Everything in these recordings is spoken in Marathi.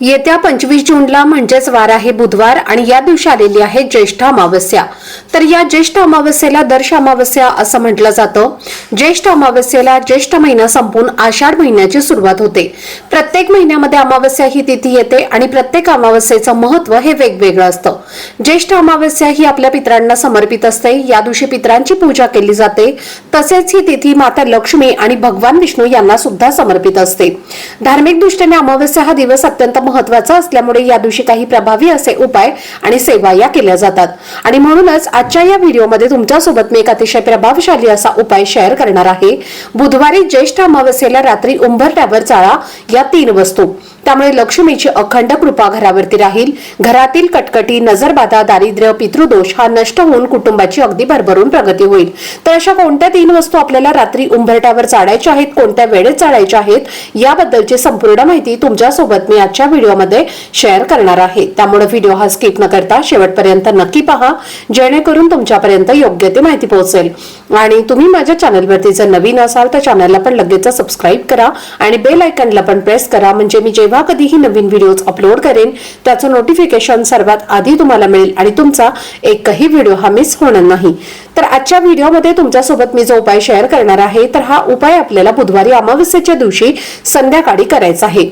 येत्या पंचवीस जूनला म्हणजेच वार आहे बुधवार आणि या दिवशी आलेली आहे ज्येष्ठ अमावस्या. तर या ज्येष्ठ अमावस्येला दर्श अमावस्या असं म्हटलं जातं. ज्येष्ठ अमावस्येला ज्येष्ठ महिना संपून आषाढ महिन्याची सुरुवात होते. प्रत्येक महिन्यामध्ये अमावस्या ही तिथी येते आणि प्रत्येक अमावस्येचं महत्त्व हे वेगवेगळं असतं. ज्येष्ठ अमावस्या ही आपल्या पितरांना समर्पित असते. या दिवशी पितरांची पूजा केली जाते. तसेच ही तिथी माता लक्ष्मी आणि भगवान विष्णू यांना सुद्धा समर्पित असते. धार्मिक दृष्टीने अमावस्या हा दिवस अत्यंत महत्त्वाचा असल्यामुळे या दिवशी काही प्रभावी असे उपाय आणि सेवा या केल्या जातात. आणि म्हणूनच आजच्या या व्हिडिओमध्ये तुमच्यासोबत मी एक अतिशय प्रभावशाली असा उपाय शेअर करणार आहे. बुधवारी ज्येष्ठ अमावस्येला रात्री उंबरट्यावर चाळा या तीन वस्तू. त्यामुळे लक्ष्मीची अखंड कृपा घरावरती राहील. घरातील कटकटी नजरबाधा दारिद्र्य पितृदोष हा नष्ट होऊन कुटुंबाची अगदी भरभरून प्रगती होईल. तर अशा कोणत्या तीन वस्तू आपल्याला रात्री उंबरट्यावर चाळायच्या आहेत कोणत्या वेळेत चाळायच्या आहेत याबद्दलची संपूर्ण माहिती तुमच्यासोबत मी आजच्या व्हिडिओमध्ये शेअर करणार आहे. त्यामुळे व्हिडिओ हा स्किप न करता शेवटपर्यंत नक्की पहा जेणेकरून तुमच्यापर्यंत योग्य ती माहिती पोहोचेल. आणि तुम्ही माझ्या चॅनलवरती जर नवीन असाल तर चॅनलला पण लगेच सबस्क्राईब करा आणि बेल आयकनला पण प्रेस करा. म्हणजे मी जेव्हा कधीही नवीन व्हिडिओज अपलोड करेन त्याचं नोटिफिकेशन सर्वात आधी तुम्हाला मिळेल आणि तुमचा एकही व्हिडिओ हा मिस होणार नाही. तर आजच्या व्हिडिओमध्ये तुमच्यासोबत मी जो उपाय शेअर करणार आहे तर हा उपाय आपल्याला बुधवारी अमावस्येच्या दिवशी संध्याकाळी करायचा आहे.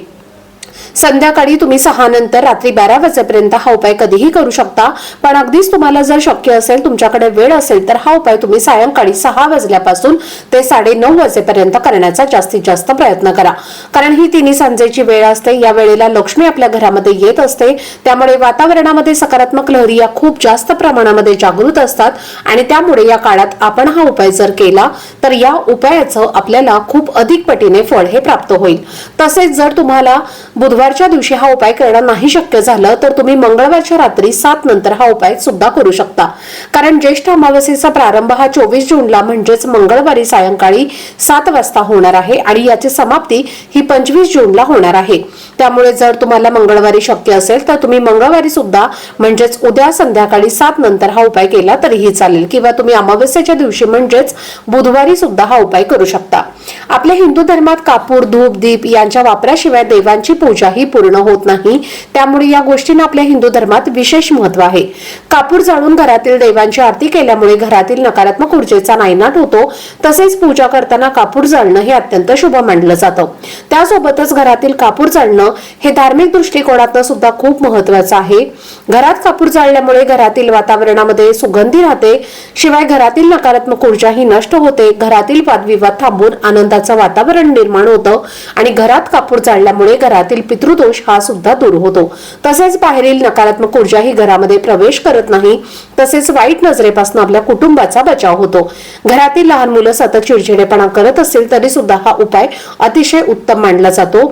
संध्याकाळी तुम्ही सहा नंतर रात्री बारा वाजेपर्यंत हा उपाय कधीही करू शकता. पण अगदीच तुम्हाला जर शक्य असेल तुमच्याकडे वेळ असेल तर हा उपाय तुम्ही सायंकाळी सहा वाजल्यापासून ते साडे नऊ वाजेपर्यंत करण्याचा जास्तीत जास्त प्रयत्न करा. कारण ही तिन्ही सांजेची वेळ असते. या वेळेला लक्ष्मी आपल्या घरामध्ये येत असते. त्यामुळे वातावरणामध्ये सकारात्मक लहरी या खूप जास्त प्रमाणामध्ये जागृत असतात. आणि त्यामुळे या काळात आपण हा उपाय जर केला तर या उपायाचं आपल्याला खूप अधिक पटीने फळ हे प्राप्त होईल. तसेच जर तुम्हाला बुधवार बुधवारच्या दिवशी हा उपाय करणं नाही शक्य झालं तर तुम्ही मंगळवारच्या रात्री सात नंतर हा उपाय सुद्धा करू शकता. कारण ज्येष्ठ अमावस्येचा प्रारंभ हा चोवीस जूनला म्हणजेच मंगळवारी सायंकाळी सात वाजता होणार आहे आणि याची समाप्ती ही पंचवीस जूनला होणार आहे. त्यामुळे जर तुम्हाला मंगळवारी शक्य असेल तर तुम्ही मंगळवारी सुद्धा म्हणजेच उद्या संध्याकाळी सात नंतर हा उपाय केला तरीही चालेल. किंवा तुम्ही अमावस्येच्या दिवशी म्हणजेच बुधवारी सुद्धा हा उपाय करू शकता. आपल्या हिंदू धर्मात कापूर धूप दीप यांच्या वापराशिवाय देवांची पूजा ही पूर्ण होत नाही. त्यामुळे या गोष्टींना आपल्या हिंदू धर्मात विशेष महत्त्व आहे. कापूर जाळून घरातील देवांची आरती केल्यामुळे घरातील नकारात्मक ऊर्जेचा नायनाट होतो. तसेच पूजा करताना कापूर जाळणं हे अत्यंत शुभ मानलं जातं. त्यासोबतच घरातील कापूर जाळणं हे धार्मिक दृष्टिकोनातनं सुद्धा खूप महत्वाचं आहे. घरात कापूर जाळल्यामुळे घरातील वातावरणामध्ये सुगंधी राहते. शिवाय घरातील नकारात्मक ऊर्जा ही नष्ट होते. घरातील वादविवाद थांबून आनंदाचं वातावरण निर्माण होतं. आणि घरात कापूर जाळल्यामुळे घरातील पितृ पितृदोष हा सुद्धा दूर होतो. तसेच बाहेरील नकारात्मक ऊर्जा ही घरामध्ये प्रवेश करत नाही. तसेच वाईट नजरेपासून आपल्या कुटुंबाचा बचाव होतो. घरातील लहान मुलं सतत चिडचिडेपणा करत असतील तरी सुद्धा हा उपाय अतिशय उत्तम मानला जातो.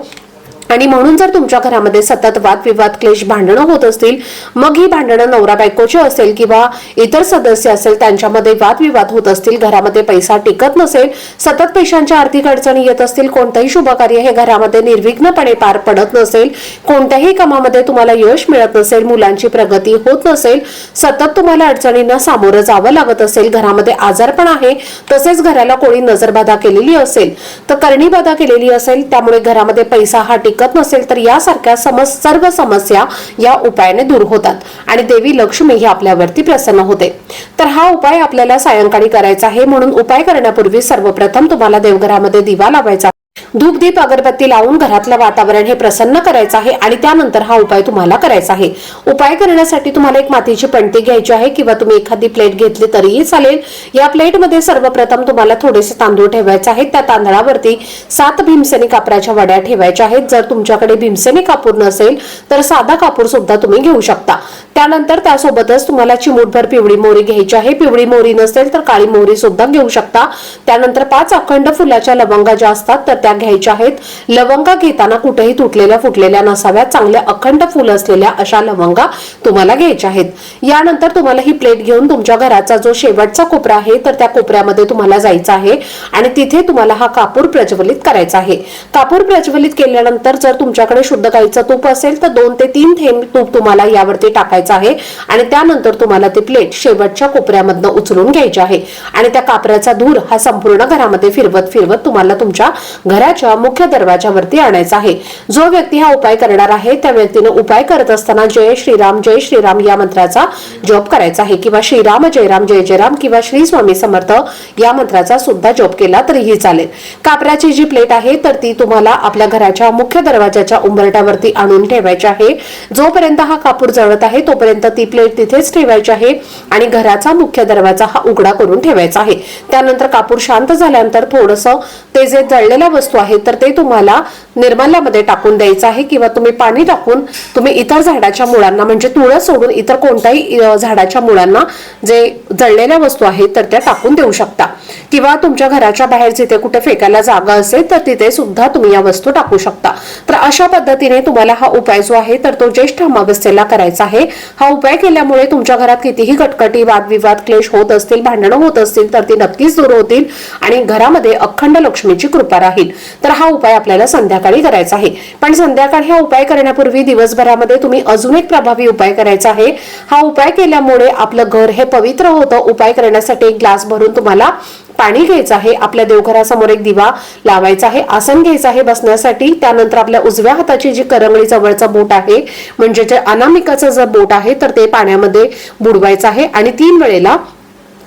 आणि म्हणून जर तुमच्या घरामध्ये सतत वादविवाद क्लेश भांडणं होत असतील मग ही भांडणं नवरा बायकोची असेल किंवा इतर सदस्य असेल त्यांच्यामध्ये वादविवाद होत असतील घरामध्ये पैसा टिकत नसेल सतत पैशांच्या आर्थिक अडचणी येत असतील कोणतंही शुभ कार्य हे घरामध्ये निर्विघ्नपणे पार पडत नसेल कोणत्याही कामामध्ये तुम्हाला यश मिळत नसेल मुलांची प्रगती होत नसेल सतत तुम्हाला अडचणींना सामोरं जावं लागत असेल घरामध्ये आजारपण आहे तसेच घराला कोणी नजरबाधा केलेली असेल तर करणीबाधा केलेली असेल त्यामुळे घरामध्ये पैसा हा टिक टिकत नसेल तर यासारख्या समस सर्व समस्या या उपायाने दूर होतात. आणि देवी लक्ष्मी ही आपल्यावरती प्रसन्न होते. तर हा उपाय आपल्याला सायंकाळी करायचा आहे म्हणून उपाय करण्यापूर्वी सर्वप्रथम तुम्हाला देवघरामध्ये दिवा लावायचा धूपदीप अगरबत्ती लावून घरातलं वातावरण हे प्रसन्न करायचं आहे आणि त्यानंतर हा उपाय तुम्हाला करायचा आहे. उपाय करण्यासाठी तुम्हाला एक मातीची पणती घ्यायची आहे किंवा तुम्ही एखादी प्लेट घेतली तरीही चालेल. या प्लेटमध्ये सर्वप्रथम तुम्हाला थोडेसे तांदूळ ठेवायचे आहेत. त्या तांदळावरती सात भीमसेनी कापराच्या वड्या ठेवायच्या आहेत. जर तुमच्याकडे भीमसेनी कापूर नसेल तर साधा कापूर सुद्धा तुम्ही घेऊ शकता. त्यानंतर त्यासोबतच तुम्हाला चिमूटभर पिवळी मोहरी घ्यायची आहे. पिवळी मोहरी नसेल तर काळी मोहरी सुद्धा घेऊ शकता. त्यानंतर पाच अखंड फुलाच्या लवंगा ज्या असतात तर त्या घ्यायच्या आहेत. लवंगा घेताना कुठेही तुटलेल्या फुटलेल्या नसाव्यात चांगल्या अखंड फुल असलेल्या अशा लवंगा तुम्हाला घ्यायच्या आहेत. यानंतर तुम्हाला ही प्लेट घेऊन तुमच्या घराचा जो शेवटचा कोपरा आहे तर त्या कोपऱ्यामध्ये तुम्हाला जायचं आहे आणि तिथे तुम्हाला हा कापूर प्रज्वलित करायचा आहे. कापूर प्रज्वलित केल्यानंतर जर तुमच्याकडे शुद्ध गाईचं तूप असेल तर दोन ते तीन थेंब तूप तुम्हाला यावरती टाकायचं आहे आणि त्यानंतर तुम्हाला ती प्लेट शेवटच्या कोपऱ्यामधनं उचलून घ्यायची आहे. आणि त्या कापऱ्याचा धूर हा संपूर्ण घरामध्ये फिरवत फिरवत तुम्हाला तुमच्या घराच्या मुख्य दरवाजावरती आणायचा आहे. जो व्यक्ती हा उपाय करणार आहे त्या व्यक्तीने उपाय करत असताना जय श्रीराम जय श्रीराम या मंत्राचा जप करायचा आहे. किंवा श्रीराम जयराम जय जयराम किंवा श्री स्वामी समर्थ या मंत्राचा सुद्धा जप केला तरीही चालेल. कापराची जी प्लेट आहे तर ती तुम्हाला आपल्या घराच्या मुख्य दरवाजाच्या उंबरट्यावरती आणून ठेवायची आहे. जोपर्यंत हा कापूर जळत आहे तोपर्यंत ती प्लेट तिथेच ठेवायची आहे आणि घराचा मुख्य दरवाजा हा उघडा करून ठेवायचा आहे. त्यानंतर कापूर शांत झाल्यानंतर थोडस ते जे जळलेल्या वस्तू आहेत तर ते तुम्हाला निर्माल्यामध्ये टाकून द्यायचं आहे किंवा तुम्ही पाणी टाकून तुम्ही इतर झाडाच्या मुळांना म्हणजे तुळस सोडून इतर कोणत्याही झाडाच्या मुळांना जे जळलेल्या वस्तू आहेत तर त्या टाकून देऊ शकता. किंवा तुमच्या घराच्या बाहेर जिथे कुठे फेकायला जागा असेल तर तिथे सुद्धा तुम्ही या वस्तू टाकू शकता. तर अशा पद्धतीने तुम्हाला हा उपाय जो आहे तर तो ज्येष्ठ अमावस्येला करायचा आहे. हा उपाय केल्यामुळे तुमच्या घरात कितीही कटकटी वादविवाद क्लेश होत असतील भांडणं होत असतील तर ती नक्कीच दूर होतील आणि घरामध्ये अखंड लक्ष्मीची कृपा राहील. तर हा उपाय आपल्याला संध्याकाळी करायचा आहे. पण संध्याकाळी हा उपाय करण्यापूर्वी दिवसभरामध्ये तुम्ही अजून एक प्रभावी उपाय करायचा आहे. हा उपाय केल्यामुळे आपलं घर हे पवित्र होतं. उपाय करण्यासाठी एक ग्लास भरून तुम्हाला पाणी घ्यायचं आहे. आपल्या देवघरासमोर एक दिवा लावायचा आहे. आसन घ्यायचं आहे बसण्यासाठी. त्यानंतर आपल्या उजव्या हाताची जी करंगळी जवळचा बोट आहे म्हणजे जे अनामिकाचं जर बोट आहे तर ते पाण्यामध्ये बुडवायचं आहे. आणि तीन वेळेला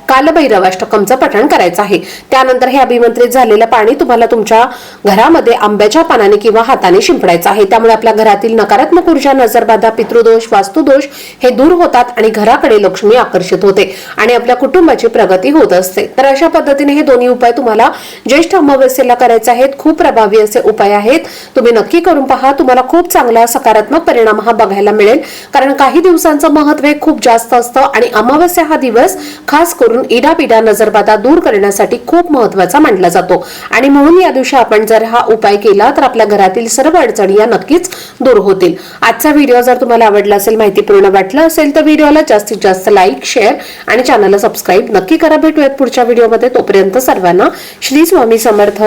कालभैरवाष्टकमचं पठण करायचं आहे. त्यानंतर हे अभिमंत्रित झालेलं पाणी तुम्हाला तुमच्या घरामध्ये आंब्याच्या पानाने किंवा हाताने शिंपडायचं आहे. त्यामुळे आपल्या घरातील नकारात्मक ऊर्जा नजरबाधा पितृदोष वास्तुदोष हे दूर होतात आणि घराकडे लक्ष्मी आकर्षित होते आणि आपल्या कुटुंबाची प्रगती होत असते. तर अशा पद्धतीने हे दोन्ही उपाय तुम्हाला ज्येष्ठ अमावस्येला करायचे आहेत. खूप प्रभावी असे उपाय आहेत. तुम्ही नक्की करून पहा. तुम्हाला खूप चांगला सकारात्मक परिणाम हा बघायला मिळेल. कारण काही दिवसांचं महत्त्व हे खूप जास्त असतं आणि अमावस्या हा दिवस खास करून करून इडापिडा नजरबाधा दूर करण्यासाठी खूप महत्त्वाचा मानला जातो. आणि म्हणून या दिवशी आपण जर हा उपाय केला तर आपल्या घरातील सर्व अडचणी या नक्कीच दूर होतील. आजचा व्हिडिओ जर तुम्हाला आवडला असेल माहितीपूर्ण वाटलं असेल तर व्हिडिओला जास्तीत जास्त लाईक शेअर आणि चॅनलला सबस्क्राईब नक्की करा. भेटूयात पुढच्या व्हिडिओमध्ये. तोपर्यंत सर्वांना श्री स्वामी समर्थ.